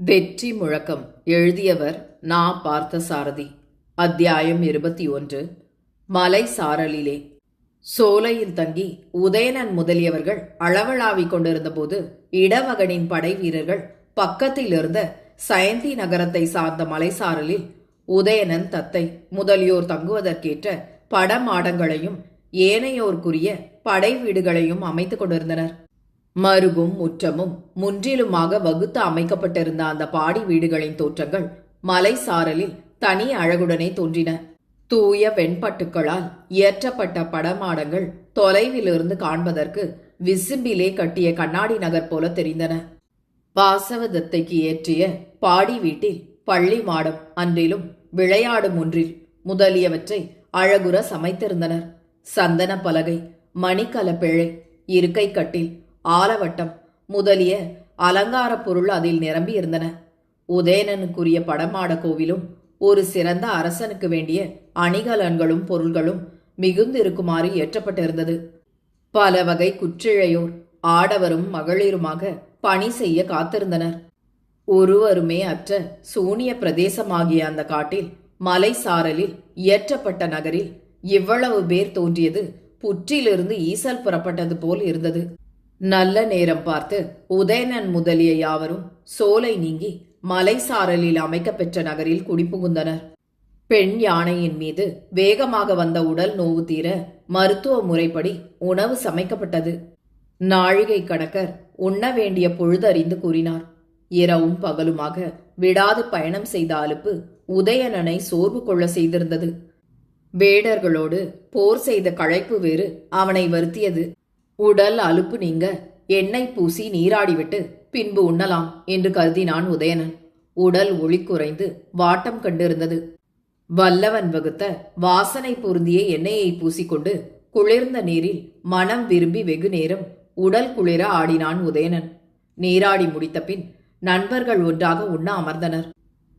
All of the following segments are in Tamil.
வெற்றி முழக்கம். எழுதியவர் நா. பார்த்தசாரதி. அத்தியாயம் இருபத்தி ஒன்று. மலை சாரலிலே. சோலையில் தங்கி உதயணன் முதலியவர்கள் அளவளாவிக் கொண்டிருந்தபோது இடவகனின் படை வீரர்கள் பக்கத்தில் இருந்த சயந்தி நகரத்தை சார்ந்த மலைசாரலில் உதயணன் தத்தை முதலியோர் தங்குவதற்கேற்ற படமாடங்களையும் ஏனையோருக்குரிய படை வீடுகளையும் அமைத்துக் கொண்டிருந்தனர். மருகும் முற்றமும் முன்றிலுமாக வகுத்து அமைக்கப்பட்டிருந்த அந்த பாடி வீடுகளின் தோற்றங்கள் மலை சாரலில் தனி அழகுடனே தோன்றின. தூய வெண்பட்டுக்களால் இயற்றப்பட்ட படமாடங்கள் தொலைவிலிருந்து காண்பதற்கு விசிபிலே கட்டிய கண்ணாடி நகர் போல தெரிந்தன. வாசவதத்தைக்கு ஏற்றிய பாடி வீட்டில் பள்ளி மாடம் அன்றிலும் விளையாடும் ஒன்றில் முதலியவற்றை அழகுற சமைத்திருந்தனர். சந்தன பலகை மணிக்கலப்பிழை இருக்கை கட்டில் ஆலவட்டம் முதலிய அலங்கார பொருள் அதில் நிரம்பி இருந்தன. உதயணனுக்குரிய படமாட கோவிலும் ஒரு சிறந்த அரசனுக்கு வேண்டிய அணிகலன்களும் பொருள்களும் மிகுந்திருக்குமாறு ஏற்றப்பட்டிருந்தது பல வகை குற்றிழையோர் ஆடவரும் மகளிருமாக பணி செய்ய காத்திருந்தனர். ஒருவருமே அற்ற சூனிய பிரதேசமாகிய அந்த காட்டில் மலை சாரலில் இயற்றப்பட்ட நகரில் இவ்வளவு பேர் தோன்றியது புற்றிலிருந்து ஈசல் புறப்பட்டது போல் இருந்தது. நல்ல நேரம் பார்த்து உதயணன் முதலிய யாவரும் சோலை நீங்கி மலை சாரலில் அமைக்கப்பெற்ற நகரில் குடிபுகுந்தனர். பெண் யானையின் மீது வேகமாக வந்த உடல் நோவு தீர மருத்துவ முறைப்படி உணவு சமைக்கப்பட்டது. நாழிகை கணக்கர் உண்ண வேண்டிய பொழுதறிந்து கூறினார். இரவும் பகலுமாக விடாது பயணம் செய்த அலுப்பு உதயணனை சோர்வு கொள்ள செய்திருந்தது. வேடர்களோடு போர் செய்த களைப்பு வேறு அவனை வருத்தியது. உடல் அலுப்பு நீங்க. எண்ணெய் பூசி நீராடிவிட்டு பின்பு உண்ணலாம் என்று கருதினான் உதயணன். உடல் ஒளி குறைந்து வாட்டம் கண்டிருந்தது. வல்லவன் வகுத்த வாசனை பொருந்திய எண்ணெயை பூசிக்கொண்டு குளிர்ந்த நீரில் மனம் விரும்பி வெகு நேரம் உடல் குளிர ஆடினான் உதயணன். நீராடி முடித்த பின் நண்பர்கள் ஒன்றாக உண்ண அமர்ந்தனர்.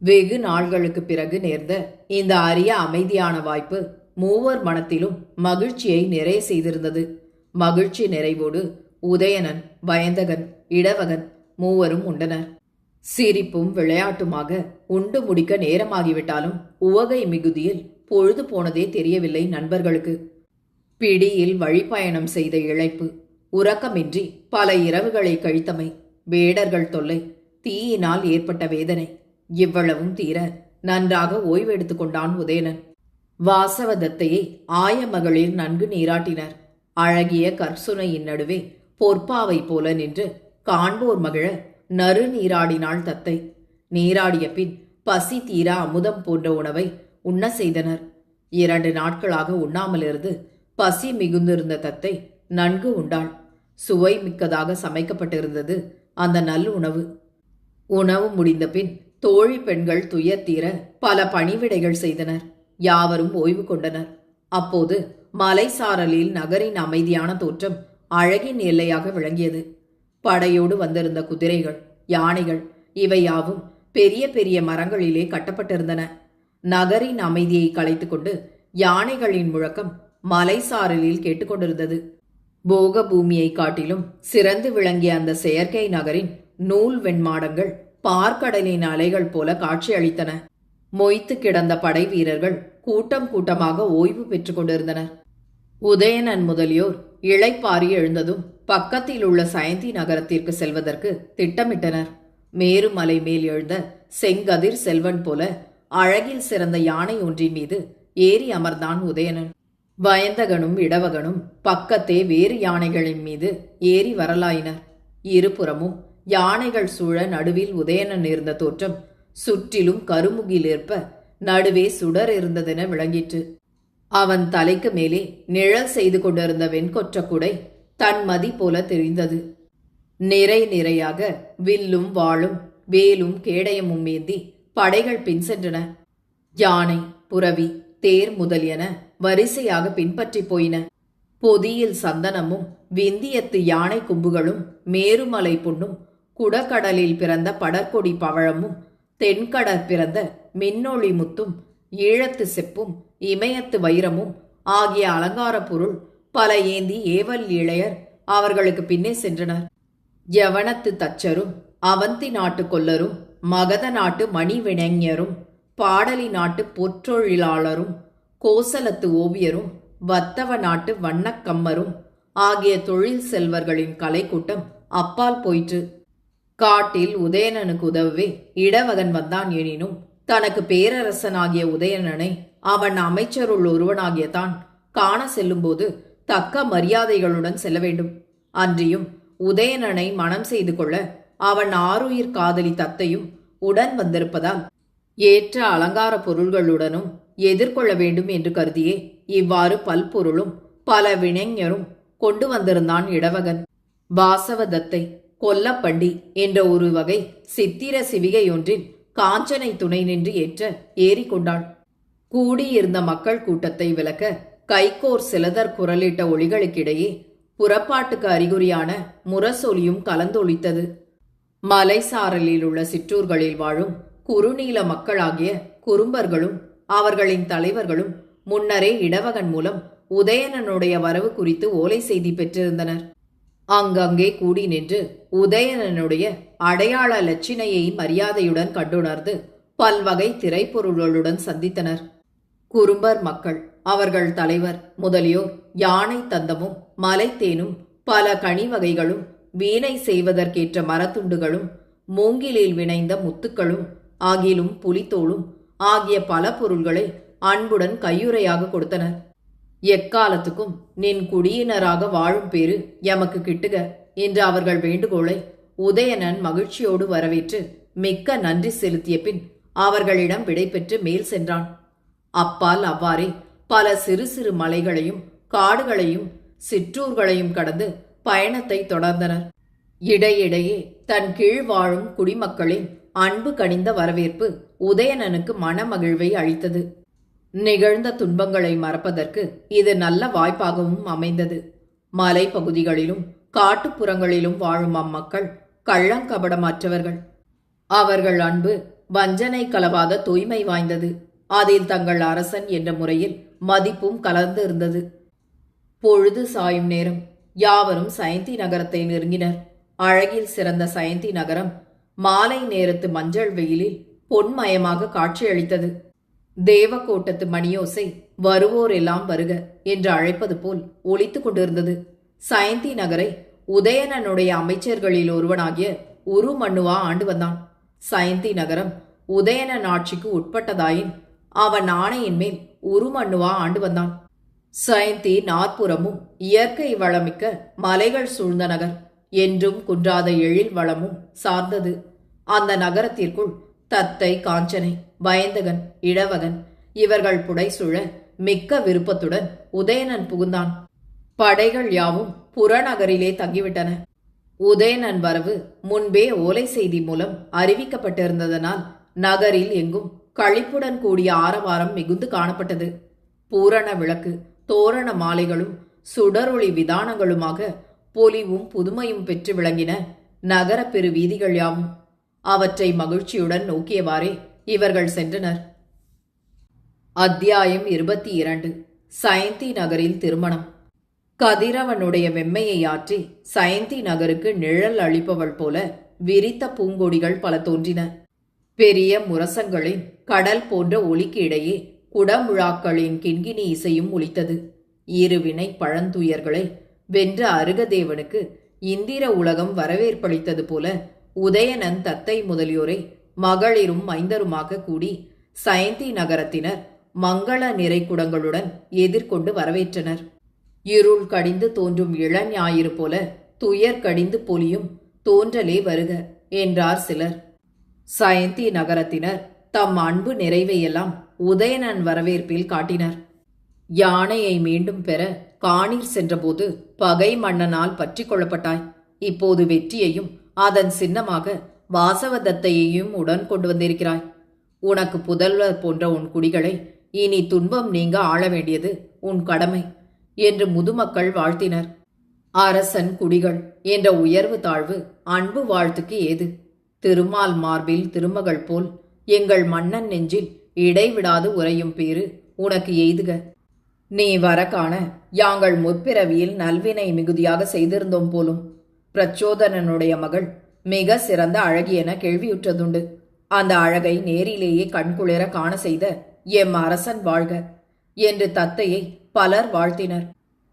வெகு நாள்களுக்கு பிறகு நேர்ந்த இந்த அரிய அமைதியான வாய்ப்பு மூவர் மனத்திலும் மகிழ்ச்சியை நிறைய செய்திருந்தது. மகிழ்ச்சி நிறைவோடு உதயணன் வயந்தகன் இடவகன் மூவரும் உண்டனர். சிரிப்பும் விளையாட்டுமாக உண்டு முடிக்க நேரமாகிவிட்டாலும் உவகை மிகுதியில் பொழுது போனதே தெரியவில்லை நண்பர்களுக்கு. பிடியில் வழிப்பயணம் செய்த இழைப்பு உறக்கமின்றி பல இரவுகளை கழித்தமை வேடர்கள் தொல்லை தீயினால் ஏற்பட்ட வேதனை இவ்வளவும் தீர நன்றாக ஓய்வெடுத்துக் கொண்டான் உதயணன். வாசவதத்தையை ஆயமகளிர் நன்கு நீராட்டினர். அழகிய கற்சுனையின் நடுவே பொற்பாவை போல நின்று காண்போர் மகிழ நறு நீராடினாள் தத்தை. நீராடிய பின் பசி தீர அமுதம் போன்ற உணவை உண்ண செய்தனர். இரண்டு நாட்களாக உண்ணாமலிருந்து பசி மிகுந்திருந்த தத்தை நன்கு உண்டாள். சுவை மிக்கதாக சமைக்கப்பட்டிருந்தது அந்த நல் உணவு. உணவு முடிந்த பின் தோழி பெண்கள் துயர் தீர பல பணிவிடைகள் செய்தனர். யாவரும் ஓய்வு கொண்டனர். அப்போது மலை சாரலில் நகரின் அமைதியான தோற்றம் அழகின் எல்லையாக விளங்கியது. படையோடு வந்திருந்த குதிரைகள் யானைகள் இவை யாவும் பெரிய பெரிய மரங்களிலே கட்டப்பட்டிருந்தன. நகரின் அமைதியை கலைத்துக்கொண்டு யானைகளின் முழக்கம் மலைசாரலில் கேட்டுக்கொண்டிருந்தது. போக பூமியை காட்டிலும் சிறந்து விளங்கிய அந்த செயற்கை நகரின் நூல் வெண்மாடங்கள் பார்க்கடலின் அலைகள் போல காட்சியளித்தன. மொய்த்து கிடந்த படை வீரர்கள் கூட்டம் கூட்டமாக ஓய்வு பெற்றுக் கொண்டிருந்தனர். உதயணன் முதலியோர் இளைப்பாரி எழுந்ததும் பக்கத்தில் உள்ள சயந்தி நகரத்திற்கு செல்வதற்கு திட்டமிட்டனர். மேருமலை மேல் எழுந்த செங்கதிர் செல்வன் போல அழகில் சிறந்த யானை ஒன்றின் மீது ஏறி அமர்ந்தான் உதயணன். வயந்தகனும் இடவகனும் பக்கத்தே வேறு யானைகளின் மீது ஏறி வரலாயினர். இருபுறமும் யானைகள் சூழ நடுவில் உதயணன் இருந்த தோற்றம் சுற்றிலும் கருமுகில் ஏற்ப நடுவே சுடர் இருந்ததென விளங்கிற்று. அவன் தலைக்கு மேலே நிழல் செய்து கொண்டிருந்த வெண்கொற்ற குடை தன் மதி போல தெரிந்தது. நிறை நிறையாக வில்லும் வாளும் வேலும் கேடயமும் ஏந்தி படைகள் பின் சென்றன. யானை புரவி தேர் முதலியன வரிசையாக பின்பற்றி போயின. பொதியில் சந்தனமும் விந்தியத்து யானை கும்புகளும் மேருமலை பொண்ணும் குடக்கடலில் பிறந்த படற்கொடி பவழமும் தென்கடற் பிறந்த மின்னொளி முத்தும் ஈழத்து செப்பும் இமயத்து வைரமும் ஆகிய அலங்கார பொருள் பல ஏந்தி ஏவல் இளையர் அவர்களுக்கு பின்னே சென்றனர். யவனத்து தச்சரும் அவந்தி நாட்டு கொல்லரும் மகத நாட்டு மணிவினைஞரும் பாடலி நாட்டு பொற்றொழிலாளரும் கோசலத்து ஓவியரும் வத்தவ நாட்டு வண்ணக்கம்மரும் ஆகிய தொழில் செல்வர்களின் கலைக்கூட்டம் அப்பால் போயிற்று. காட்டில் உதயணனுக்கு உதவவே இடவகன் வந்தான் எனினும் தனக்கு பேரரசனாகிய உதயணனை அவன் அமைச்சருள் ஒருவனாகிய தான் காண செல்லும்போது தக்க மரியாதைகளுடன் செல்ல வேண்டும். அன்றியும் உதயணனை மனம் செய்து கொள்ள அவன் ஆருயிர் காதலி தத்தையும் உடன் வந்திருப்பதால் ஏற்ற அலங்கார பொருள்களுடனும் எதிர்கொள்ள வேண்டும் என்று கருதியே இவ்வாறு பல்பொருளும் பல வினைஞரும் கொண்டு வந்திருந்தான் இடவகன். வாசவதத்தை கொல்லப்பண்டி என்ற ஒரு வகை சித்திர சிவிகையொன்றில் காஞ்சனை துணை நின்று ஏற்ற ஏறிக்கொண்டாள் கூடியிருந்த மக்கள் கூட்டத்தை விளக்க கைகோர் சிலதர் குரலிட்ட ஒளிகளுக்கிடையே புறப்பாட்டுக்கு அறிகுறியான முரசொலியும் கலந்தொழித்தது மலைசாரலில் உள்ள சிற்றூர்களில் வாழும் குறுநீல மக்களாகிய குறும்பர்களும் அவர்களின் தலைவர்களும் முன்னரே இடவகன் மூலம் உதயணனுடைய வரவு குறித்து ஓலை செய்தி பெற்றிருந்தனர். அங்கங்கே கூடி நின்று உதயணனுடைய அடையாள லட்சினையை மரியாதையுடன் கண்டுணர்ந்து பல்வகை திரைப்பொருள்களுடன் சந்தித்தனர். குறும்பர் மக்கள் அவர்கள் தலைவர் முதலியோர் யானை தந்தமும் மலைத்தேனும் பல கனி வகைகளும் வீணை செய்வதற்கேற்ற மரத்துண்டுகளும் மூங்கிலில் வினைந்த முத்துக்களும் ஆகிலும் புலித்தோளும் ஆகிய பல பொருள்களை அன்புடன் கையுறையாக கொடுத்தனர். எக்காலத்துக்கும் நின் குடியினராக வாழும் பேரு எமக்கு கிட்டுக என்று அவர்கள் வேண்டுகோளை உதயணன் மகிழ்ச்சியோடு வரவேற்று மிக்க நன்றி செலுத்திய பின் அவர்களிடம் விடைபெற்று மேல் சென்றான். அப்பால் அவ்வாறே பல சிறு சிறு மலைகளையும் காடுகளையும் சிற்றூர்களையும் கடந்து பயணத்தை தொடர்ந்தனர். இடையிடையே தன் கீழ் வாழும் குடிமக்களின் அன்பு கனிந்த வரவேற்பு உதயணனுக்கு மனமகிழ்வை அளித்தது. நிகழ்ந்த துன்பங்களை மறப்பதற்கு இது நல்ல வாய்ப்பாகவும் அமைந்தது. மலைப்பகுதிகளிலும் காட்டுப்புறங்களிலும் வாழும் அம்மக்கள் கள்ளங்கபடமற்றவர்கள் அவர்கள் அன்பு வஞ்சனை கலவாத தூய்மை வாய்ந்தது. அதில் தங்கள் அரசன் என்ற முறையில் மதிப்பும் கலந்து இருந்தது பொழுது சாயும் நேரம் யாவரும் சயந்தி நகரத்தை நெருங்கினர். அழகில் சிறந்த சயந்தி நகரம் மாலை நேரத்து மஞ்சள் வெயிலில் பொன்மயமாக காட்சியளித்தது. தேவக்கோட்டத்து மணியோசை வருவோர் எல்லாம் வருக என்று அழைப்பது போல் ஒலித்துக் கொண்டிருந்தது. சயந்தி நகரை உதயணனுடைய அமைச்சர்களில் ஒருவனாகிய உருமண்ணுவா ஆண்டு வந்தான். சயந்தி நகரம் உதயணன் ஆட்சிக்கு உட்பட்டதாயின் அவன் ஆணையின் மேல் உருமண்ணுவா ஆண்டு வந்தான். சயந்தி நாற்புறமும் இயற்கை வளமிக்க மலைகள் சூழ்ந்த நகர் என்றும் குன்றாத எழில் வளமும் சார்ந்தது. அந்த நகரத்திற்குள் தத்தை காஞ்சனை வயந்தகன் இளவகன் இவர்கள் புடைசூழ மிக்க விருப்பத்துடன் உதயணன் புகுந்தான். படைகள் யாவும் புறநகரிலே தங்கிவிட்டன. உதயணன் வரவு முன்பே ஓலை செய்தி மூலம் அறிவிக்கப்பட்டிருந்ததனால் நகரில் எங்கும் கழிப்புடன் கூடிய ஆரவாரம் மிகுந்து காணப்பட்டது. பூரண விளக்கு தோரண மாலைகளும் சுடரொளி விதானங்களுமாக பொலிவும் புதுமையும் பெற்று விளங்கின நகரப்பெரு பெரு வீதிகள் யாவும் அவற்றை மகிழ்ச்சியுடன் நோக்கியவாறே இவர்கள் சென்றனர். அத்தியாயம் இருபத்தி இரண்டு. சயந்தி நகரில் திருமணம். கதிரவனுடைய வெம்மையை ஆற்றி சயந்தி நகருக்கு நிழல் அளிப்பவள் போல விரித்த பூங்கொடிகள் பல தோன்றின. பெரிய முரசங்களின் கடல் போன்ற ஒலிக்கு இடையே குடமுழாக்களின் கிண்கிணி இசையும் ஒலித்தது. இருவினை பழந்துயர்களை வென்ற அருகதேவனுக்கு இந்திர உலகம் வரவேற்பளித்தது போல உதயணன் தத்தை முதலியோரை மகளிரும் மைந்தருமாக கூடி சயந்தி நகரத்தினர் மங்கள நிறைக்குடங்களுடன் எதிர்கொண்டு வரவேற்றனர். இருள் கடிந்து தோன்றும் இளஞாயிறு போல துயர் கடிந்து பொலியும் தோன்றலே வருக என்றார் சிலர். சயந்தி நகரத்தினர் தம் அன்பு நிறைவையெல்லாம் உதயணன் வரவேற்பில் காட்டினர். யானையை மீண்டும் பெற காணீர் சென்றபோது பகை மன்னனால் பற்றி கொள்ளப்பட்டாய். இப்போது வெற்றியையும் அதன் சின்னமாக வாசவதத்தையையும் உடன் கொண்டு வந்திருக்கிறாய். உனக்கு புதல்வர் போன்ற உன் குடிகளை இனி துன்பம் நீங்க ஆள வேண்டியது உன் கடமை என்று முதுமக்கள் வாழ்த்தினர். அரசன் குடிகள் என்ற உயர்வு தாழ்வு அன்பு வாழ்த்துக்கு ஏது? திருமால் மார்பில் திருமகள் போல் எங்கள் மன்னன் நெஞ்சில் இடைவிடாது உரையும் பேரு உனக்கு எய்துக. நீ வர காண யாங்கள் முற்பிறவியில் நல்வினை மிகுதியாக செய்திருந்தோம் போலும். பிரச்சோதனனுடைய மகள் மிக சிறந்த அழகியென கேள்வியுற்றதுண்டு. அந்த அழகை நேரிலேயே கண்குளிர காண செய்த எம் அரசன் வாழ்க என்று தத்தையை பலர் வாழ்த்தினர்.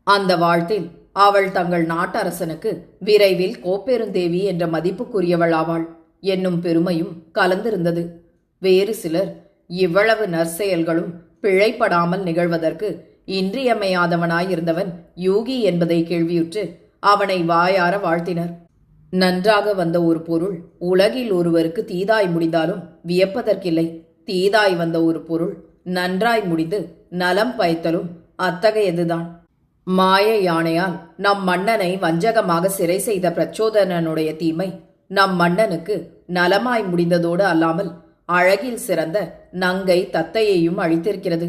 அந்த வாழ்த்தில் அவள் தங்கள் நாட்டரசனுக்கு விரைவில் கோப்பெருந்தேவி என்ற மதிப்புக்குரியவள் ஆவாள். என்னும் பெருமையும் கலந்திருந்தது. வேறு சிலர் இவ்வளவு நற்செயல்களும் பிழைப்படாமல் நிகழ்வதற்கு இன்றியமையாதவனாயிருந்தவன் யூகி என்பதை கேள்வியுற்று அவனை வாயார வாழ்த்தினர். நன்றாக வந்த ஒரு பொருள் உலகில் ஒருவருக்கு தீதாய் முடிந்தாலும் வியப்பதற்கில்லை. தீதாய் வந்த ஒரு பொருள் நன்றாய் முடிந்து நலம் பயத்தலும் அத்தகையதுதான். மாய யானையால் நம் மன்னனை வஞ்சகமாக சிறை செய்த பிரச்சோதனனுடைய தீமை நம் மன்னனுக்கு நலமாய் முடிந்ததோடு அல்லாமல் அழகில் சிறந்த நங்கை தத்தையையும் அழித்திருக்கிறது.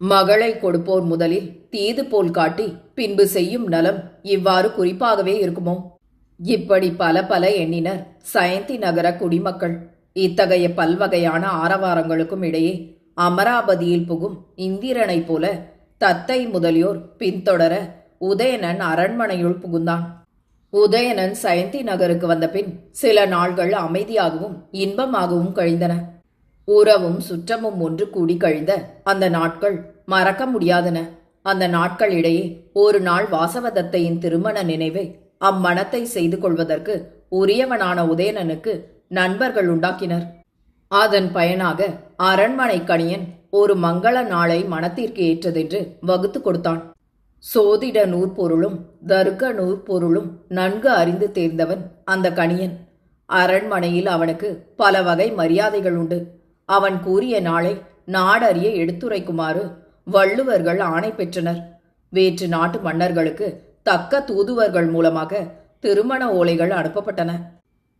மகளை கொடுப்போர் முதலில் தீது போல் காட்டி பின்பு செய்யும் நலம் இவ்வாறு குறிப்பாகவே இருக்குமோ? இப்படி பல பல எண்ணினர் சயந்தி நகர குடிமக்கள். இத்தகைய பல்வகையான ஆரவாரங்களுக்கும் இடையே அமராவதியில் புகும் இந்திரனைப் போல தத்தை முதலியோர் பின்தொடர உதயணன் அரண்மனையுள் புகுந்தான். உதயணன் சயந்தி நகருக்கு வந்த பின் சில நாள்கள் அமைதியாகவும் இன்பமாகவும் கழிந்தன. உறவும் சுற்றமும் ஒன்று கூடி கழிந்த அந்த நாட்கள் மறக்க முடியாதன. அந்த நாட்களிடையே ஒரு நாள் வாசவதத்தையின் திருமண நினைவை அம்மணத்தை செய்து கொள்வதற்கு உரியவனான உதயணனுக்கு நண்பர்கள் உண்டாக்கினர். அதன் பயனாக அரண்மனை கணியன் ஒரு மங்கள நாளை மனத்திற்கு ஏற்றதென்று வகுத்து கொடுத்தான். சோதிட நூற்பொருளும் தர்க்க நூற்பொருளும் நன்கு அறிந்து தேர்ந்தவன் அந்த கணியன். அரண்மனையில் அவனுக்கு பல வகை மரியாதைகள் உண்டு. அவன் கூறிய நாளை நாடறிய எடுத்துரைக்குமாறு வள்ளுவர்கள் ஆணை பெற்றனர். வேற்று நாட்டு மன்னர்களுக்கு தக்க தூதுவர்கள் மூலமாக திருமண ஓலைகள் அனுப்பப்பட்டன.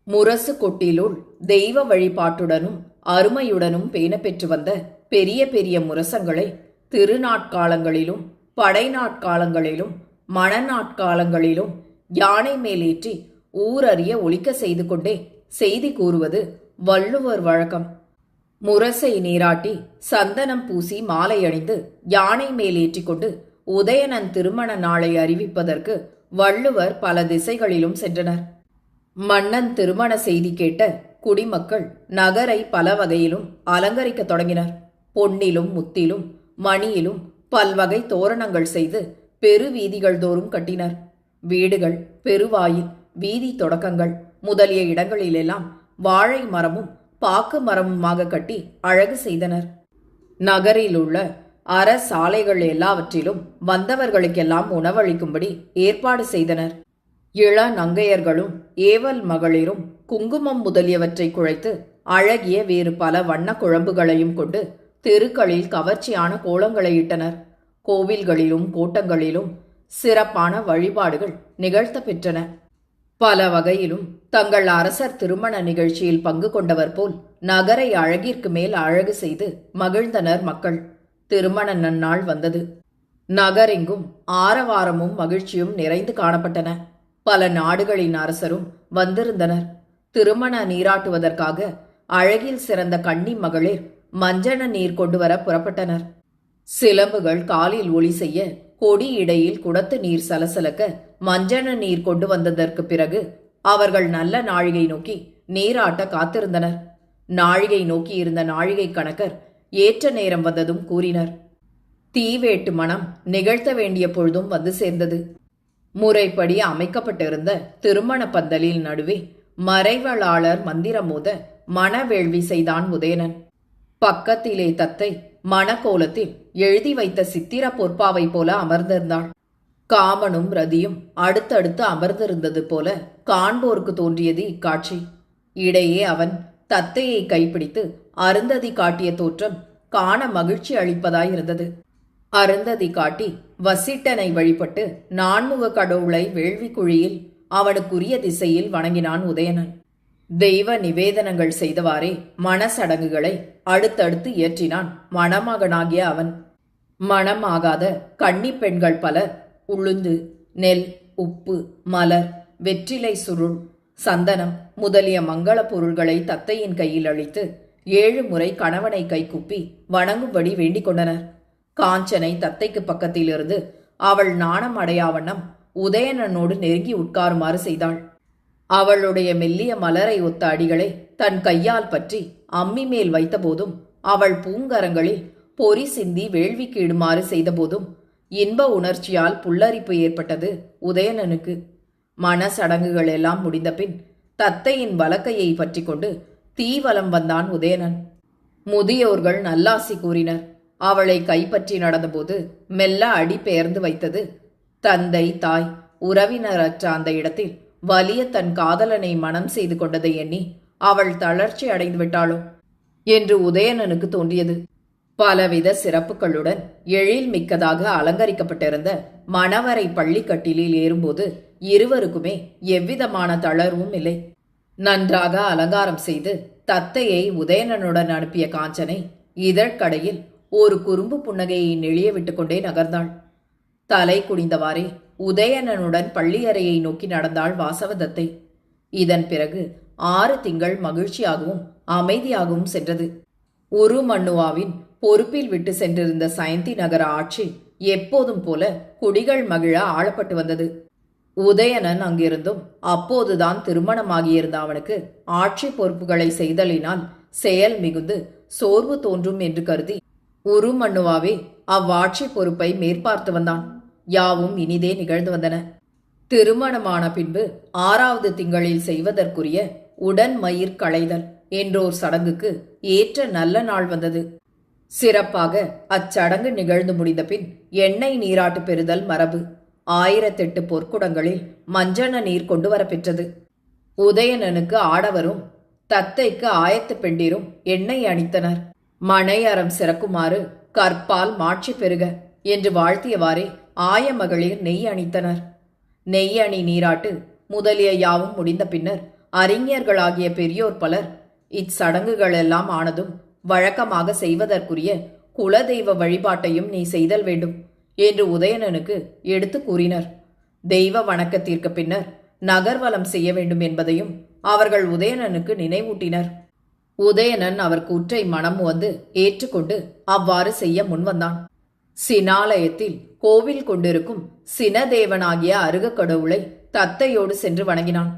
முரசு கொட்டிலுள் தெய்வ வழிபாட்டுடனும் அருமையுடனும் பேணப்பெற்று வந்த பெரிய பெரிய முரசங்களை திருநாட்காலங்களிலும் படை நாட்காலங்களிலும் மணநாட்காலங்களிலும் யானை மேலேற்றி ஊரறிய ஒழிக்க செய்து கொண்டே செய்தி கூறுவது வள்ளுவர் வழக்கம். முரசை நீராட்டி சந்தனம் பூசி மாலை அணிந்து யானை மேல் ஏற்றிக்கொண்டு உதயணன் திருமண நாளை அறிவிப்பதற்கு வள்ளுவர் பல திசைகளிலும் சென்றனர். மன்னன் திருமண செய்தி கேட்ட குடிமக்கள் நகரை பல வகையிலும் அலங்கரிக்க தொடங்கினர். பொன்னிலும் முத்திலும் மணியிலும் பல்வகை தோரணங்கள் செய்து பெரு வீதிகள் தோறும் கட்டினர். வீடுகள் பெருவாயில் வீதி தொடக்கங்கள் முதலிய இடங்களிலெல்லாம் வாழை மரமும் பாக்கு மரமுமாக கட்டி அழகு செய்தனர். நகரில் உள்ள அற சாலைகள் எல்லாவற்றிலும் வந்தவர்களுக்கெல்லாம் உணவளிக்கும்படி ஏற்பாடு செய்தனர். இள நங்கையர்களும் ஏவல் மகளிரும் குங்குமம் முதலியவற்றை குழைத்து அழகிய வேறு பல வண்ண குழம்புகளையும் கொண்டு தெருக்களில் கவர்ச்சியான கோலங்களை இட்டனர். கோவில்களிலும் கோட்டங்களிலும் சிறப்பான வழிபாடுகள் நிகழ்த்த பெற்றன. பல வகையிலும் தங்கள் அரசர் திருமண நிகழ்ச்சியில் பங்கு கொண்டவர் போல் நகரை அழகிற்கு மேல் அழகு செய்து மகிழ்ந்தனர் மக்கள். திருமண நன்னாள் வந்தது. நகரெங்கும் ஆரவாரமும் மகிழ்ச்சியும் நிறைந்து காணப்பட்டன. பல நாடுகளின் அரசரும் வந்திருந்தனர். திருமண நீராட்டுவதற்காக அழகில் சிறந்த கன்னி மகளிர் மஞ்சன நீர் கொண்டு வர புறப்பட்டனர். சிலம்புகள் காலில் ஒளி செய்ய கொடி இடையில் குடத்து நீர் சலசலக்க மஞ்சன நீர் கொண்டு வந்ததற்கு பிறகு அவர்கள் நல்ல நாழிகை நோக்கி நீராட்ட காத்திருந்தனர். நாழிகை நோக்கி இருந்த நாழிகை கணக்கர் ஏற்ற நேரம் வந்ததும் கூறினர். தீவேட்டு மனம் நிகழ்த்த வேண்டிய பொழுதும் வந்து சேர்ந்தது. முறைப்படி அமைக்கப்பட்டிருந்த திருமண பந்தலில் நடுவே மறைவளாளர் மந்திரம் மனவேள்வி மணவேள்வி செய்தான் உதயணன். பக்கத்திலே தத்தை மணக்கோலத்தில் எழுதி வைத்த சித்திர பொற்பாவை போல அமர்ந்திருந்தாள். காமனும் ரதியும் அடுத்தடுத்து அமர்ந்திருந்தது போல காண்போருக்கு தோன்றியது இக்காட்சி. இடையே அவன் தத்தையை கைப்பிடித்து அருந்ததி காட்டிய தோற்றம் காண மகிழ்ச்சி அளிப்பதாயிருந்தது. அருந்ததி காட்டி வசிட்டனை வழிபட்டு நான்முக கடவுளை வேள்வி குழியில் அவனுக்குரிய திசையில் வணங்கினான் உதயணன். தெய்வ நிவேதனங்கள் செய்தவாறே மனசடங்குகளை அடுத்தடுத்து இயற்றினான் மணமகனாகிய அவன். மணமாகாத கன்னி பெண்கள் பலர் உளுந்து நெல் உப்பு மலர் வெற்றிலை சுருள் சந்தனம் முதலிய மங்கள பொருள்களை தத்தையின் கையில் அளித்து ஏழு முறை கணவனை கைக்குப்பி வணங்கும்படி வேண்டிக் கொண்டனர். காஞ்சனை தத்தைக்கு பக்கத்திலிருந்து அவள் நாணம் அடையாவண்ணம் உதயணனோடு நெருங்கி உட்காருமாறு செய்தாள். அவளுடைய மெல்லிய மலரை ஒத்த அடிகளை தன் கையால் பற்றி அம்மி மேல் வைத்தபோதும் அவள் பூங்கரங்களில் பொறி சிந்தி வேள்விக்கு இடுமாறு செய்தபோதும் இன்ப உணர்ச்சியால் புல்லரிப்பு ஏற்பட்டது உதயணனுக்கு. மனசடங்குகள் எல்லாம் முடிந்தபின் தத்தையின் வலக்கையை பற்றி கொண்டு தீவலம் வந்தான் உதயணன். முதியோர்கள் நல்லாசி கூறினர். அவளை கைப்பற்றி நடந்தபோது மெல்ல அடி பெயர்ந்து வைத்தது தந்தை தாய் உறவினரற்ற அந்த இடத்தில் வலிய தன் காதலனை மனம் செய்து கொண்டதை எண்ணி அவள் தளர்ச்சி அடைந்து விட்டாளோ? என்று உதயணனுக்கு தோன்றியது. பலவித சிறப்புகளுடன் எழில் மிக்கதாக அலங்கரிக்கப்பட்டிருந்த மணவரை பள்ளிக்கட்டிலில் ஏறும்போது இருவருக்குமே எவ்விதமான தளர்வும் இல்லை. நன்றாக அலங்காரம் செய்து தத்தையை உதயணனுடன் அனுப்பிய காஞ்சனை இதழ்கடையில் ஒரு குறும்பு புன்னகையை நெளிய விட்டுக்கொண்டே நகர்ந்தாள். தலை குனிந்தவாறே உதயணனுடன் பள்ளியறையை நோக்கி நடந்தாள் வாசவதத்தை. இதன் பிறகு ஆறு திங்கள் மகிழ்ச்சியாகவும் அமைதியாகவும் சென்றது. உருமண்ணுவாவின் பொறுப்பில் விட்டு சென்றிருந்த சயந்தி நகர ஆட்சி எப்போதும் போல குடிகள் மகிழ ஆளப்பட்டு வந்தது. உதயணன் அங்கிருந்தும் அப்போதுதான் திருமணமாகியிருந்த அவனுக்கு ஆட்சி பொறுப்புகளை செய்தலினால் செயல் மிகுந்து சோர்வு தோன்றும் என்று கருதி உருமண்ணுவாவே அவ்வாட்சி பொறுப்பை மேற்பார்த்து வந்தான். யாவும் இனிதே நிகழ்ந்து வந்தன. திருமணமான பின்பு ஆறாவது திங்களில் செய்வதற்குரிய உடன் மயிர் களைதல் என்றோர் சடங்குக்கு ஏற்ற நல்ல நாள் வந்தது. சிறப்பாக அச்சடங்கு நிகழ்ந்து முடிந்த பின் எண்ணெய் நீராட்டு பெறுதல் மரபு. ஆயிரத்தெட்டு பொற்குடங்களில் மஞ்சன நீர் கொண்டு வரப்பெற்றது. உதயணனுக்கு ஆடவரும் தத்தைக்கு ஆயத்து பெண்டிரும் எண்ணெய் அணித்தனர். மனையறம் சிறக்குமாறு கற்பால் மாட்சி பெறுக என்று வாழ்த்தியவாறே ஆயமகளிர் நெய் அணித்தனர். நெய் அணி நீராட்டு முதலிய யாவும் முடிந்த பின்னர் அறிஞர்களாகிய பெரியோர் பலர் இச்சடங்குகளெல்லாம் ஆனதும் வழக்கமாக செய்வதற்குரிய குலதெய்வ வழிபாட்டையும் நீ செய்தல் வேண்டும். என்று உதயணனுக்கு எடுத்து கூறினர். தெய்வ வணக்கத்திற்கு பின்னர் நகர்வலம் செய்ய வேண்டும் என்பதையும் அவர்கள் உதயணனுக்கு நினைவூட்டினர். உதயணன் அவர் கூற்றை மனம் வந்து ஏற்றுக்கொண்டு அவ்வாறு செய்ய முன்வந்தான். சினாலயத்தில் கோவில் கொண்டிருக்கும் சினதேவனாகிய அருக கடவுளை தத்தையோடு சென்று வணங்கினான்.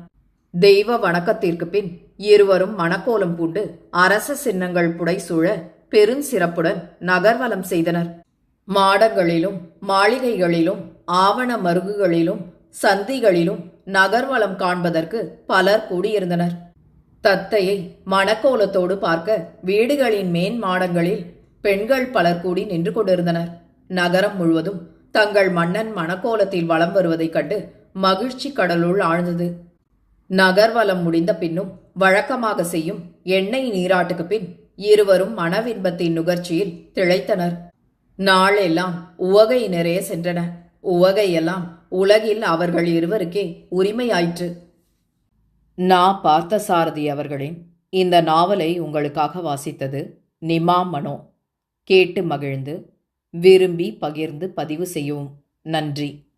தெய்வ வணக்கத்திற்கு பின் இருவரும் மணக்கோலம் பூண்டு அரச சின்னங்கள் புடைசூழ பெருஞ்சிறப்புடன் நகர்வலம் செய்தனர். மாடங்களிலும் மாளிகைகளிலும் ஆவண மருகுகளிலும் சந்திகளிலும் நகர்வலம் காண்பதற்கு பலர் கூடியிருந்தனர். தத்தையை மணக்கோலத்தோடு பார்க்க வீடுகளின் மேன் மாடங்களில் பெண்கள் பலர் கூடி நின்று கொண்டிருந்தனர். நகரம் முழுவதும் தங்கள் மன்னன் மணக்கோலத்தில் வலம் வருவதைக் கண்டு மகிழ்ச்சி கடலுள் ஆழ்ந்தது. நகர்வலம் முடிந்த பின்னும் வழக்கமாக செய்யும் எண்ணெய் நீராட்டுக்கு பின் இருவரும் மனவின்பத்தின் நுகர்ச்சியில் திளைத்தனர். நாளெல்லாம் உவகை நிறைய சென்றன. உவகையெல்லாம் உலகில் அவர்கள் இருவருக்கே உரிமையாயிற்று. நான் பார்த்த சாரதி அவர்களின் இந்த நாவலை உங்களுக்காக வாசித்தது நிமா மனோ கேட்டு மகிழ்ந்து விரும்பி பகிர்ந்து பதிவு செய்யவும். நன்றி.